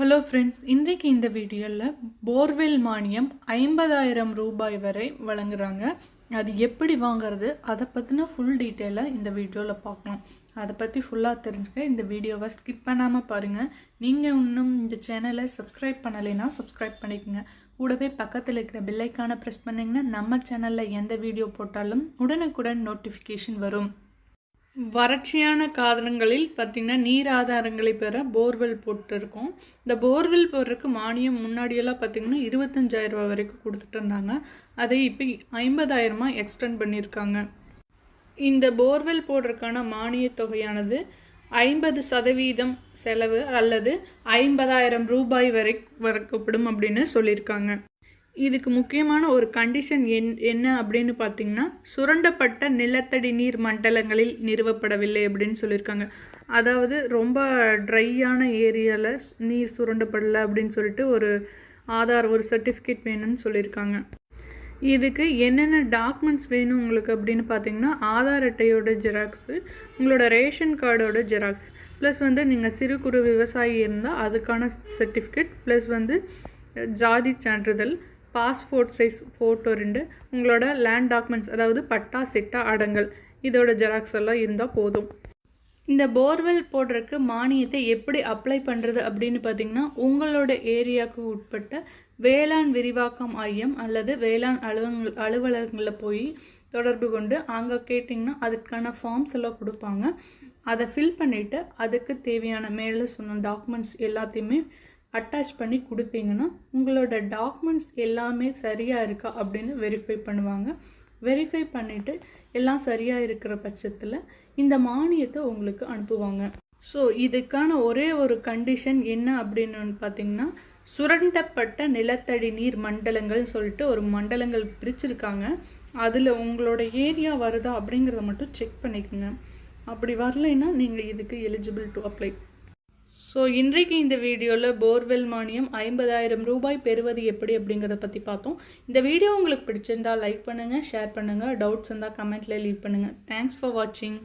Hello friends இன்றைக்கு இந்த வீடியோவில் போர்வெல் மானியம் ஐம்பதாயிரம் ரூபாய் வரை வழங்குறாங்க. அது எப்படி வாங்குறது? அதை பற்றின ஃபுல் டீட்டெயிலாக இந்த வீடியோவில் பார்க்கலாம் அதை பற்றி ஃபுல்லாக தெரிஞ்சுக்க இந்த வீடியோவை ஸ்கிப் பண்ணாமல் பாருங்கள் நீங்கள் இன்னும் இந்த சேனலை சப்ஸ்கிரைப் பண்ணலைன்னா சப்ஸ்கிரைப் பண்ணிக்கோங்க. கூடவே பக்கத்தில் இருக்கிற பில்லைக்கான ப்ரெஸ் பண்ணிங்கன்னா நம்ம சேனலில் எந்த வீடியோ போட்டாலும் உடனுக்குடன் நோட்டிஃபிகேஷன் வரும். வறட்சியான காலங்களில் பார்த்திங்கன்னா நீர் ஆதாரங்களை பெற போர்வெல் போட்டிருக்கோம். இந்த போர்வெல் போடுறதுக்கு மானியம் முன்னாடியெல்லாம் பார்த்திங்கன்னா இருபத்தஞ்சாயிரம் ரூபா வரைக்கும் கொடுத்துட்டு இருந்தாங்க. அதை இப்போ ஐம்பதாயிரமாக எக்ஸ்டெண்ட் பண்ணியிருக்காங்க. இந்த போர்வெல் போடுறதுக்கான மானிய தொகையானது ஐம்பது சதவீதம் செலவு அல்லது ஐம்பதாயிரம் ரூபாய் வரை வரக்கப்படும் அப்படின்னு சொல்லியிருக்காங்க. இதுக்கு முக்கியமான ஒரு கண்டிஷன் என் என்ன அப்படின்னு பார்த்தீங்கன்னா சுரண்டப்பட்ட நிலத்தடி நீர் மண்டலங்களில் நிறுவப்படவில்லை அப்படின்னு சொல்லியிருக்காங்க. அதாவது ரொம்ப ட்ரையான ஏரியாவில் நீர் சுரண்டப்படலை அப்படின்னு சொல்லிட்டு ஒரு ஆதார் ஒரு சர்டிஃபிகேட் வேணும்னு சொல்லியிருக்காங்க. இதுக்கு என்னென்ன டாக்குமெண்ட்ஸ் வேணும் உங்களுக்கு அப்படின்னு பார்த்தீங்கன்னா ஆதார் அட்டையோட ஜெராக்ஸு உங்களோட ரேஷன் கார்டோட ஜெராக்ஸ் ப்ளஸ் வந்து நீங்கள் சிறு குறு விவசாயி இருந்தால் அதுக்கான சர்டிஃபிகேட் ப்ளஸ் வந்து ஜாதி சான்றிதழ் பாஸ்போர்ட் சைஸ் ஃபோட்டோ ரெண்டு உங்களோட லேண்ட் டாக்குமெண்ட்ஸ் அதாவது பட்டா சிட்டா அடங்கல் இதோட ஜெராக்ஸ் எல்லாம் இருந்தால் போதும். இந்த போர்வெல் போடுறதுக்கு மானியத்தை எப்படி அப்ளை பண்ணுறது அப்படின்னு பார்த்தீங்கன்னா உங்களோட ஏரியாவுக்கு உட்பட்ட வேளாண் விரிவாக்கம் மையம் அல்லது வேளாண் அலுவலக அலுவலகங்களில் போய் தொடர்பு கொண்டு அங்கே கேட்டிங்கன்னா அதுக்கான ஃபார்ம்ஸ் எல்லாம் கொடுப்பாங்க. அதை ஃபில் பண்ணிவிட்டு அதுக்கு தேவையான மேலே சொன்ன டாக்குமெண்ட்ஸ் எல்லாத்தையுமே அட்டாச் பண்ணி கொடுத்தீங்கன்னா உங்களோட டாக்குமெண்ட்ஸ் எல்லாமே சரியாக இருக்கா அப்படின்னு வெரிஃபை பண்ணுவாங்க. வெரிஃபை பண்ணிவிட்டு எல்லாம் சரியாக இருக்கிற பட்சத்தில் இந்த மானியத்தை உங்களுக்கு அனுப்புவாங்க. ஸோ இதுக்கான ஒரே ஒரு கண்டிஷன் என்ன அப்படின்னு பார்த்தீங்கன்னா சுரண்டப்பட்ட நிலத்தடி நீர் மண்டலங்கள்னு சொல்லிட்டு ஒரு மண்டலங்கள் பிரிச்சிருக்காங்க. அதில் உங்களோட ஏரியா வருதா அப்படிங்கிறத மட்டும் செக் பண்ணிக்கோங்க. அப்படி வரலைன்னா நீங்கள் இதுக்கு எலிஜிபிள் டு அப்ளை ஸோ இன்றைக்கு இந்த வீடியோவில் போர்வெல் மானியம் ஐம்பதாயிரம் ரூபாய் பெறுவது எப்படி அப்படிங்கிறத பற்றி பார்த்தோம். இந்த வீடியோ உங்களுக்கு பிடிச்சிருந்தா லைக் பண்ணுங்கள் ஷேர் பண்ணுங்கள் டவுட்ஸ் இருந்தால் கமெண்ட்டில் லீவ் பண்ணுங்கள் தேங்க்ஸ் ஃபார் வாட்சிங்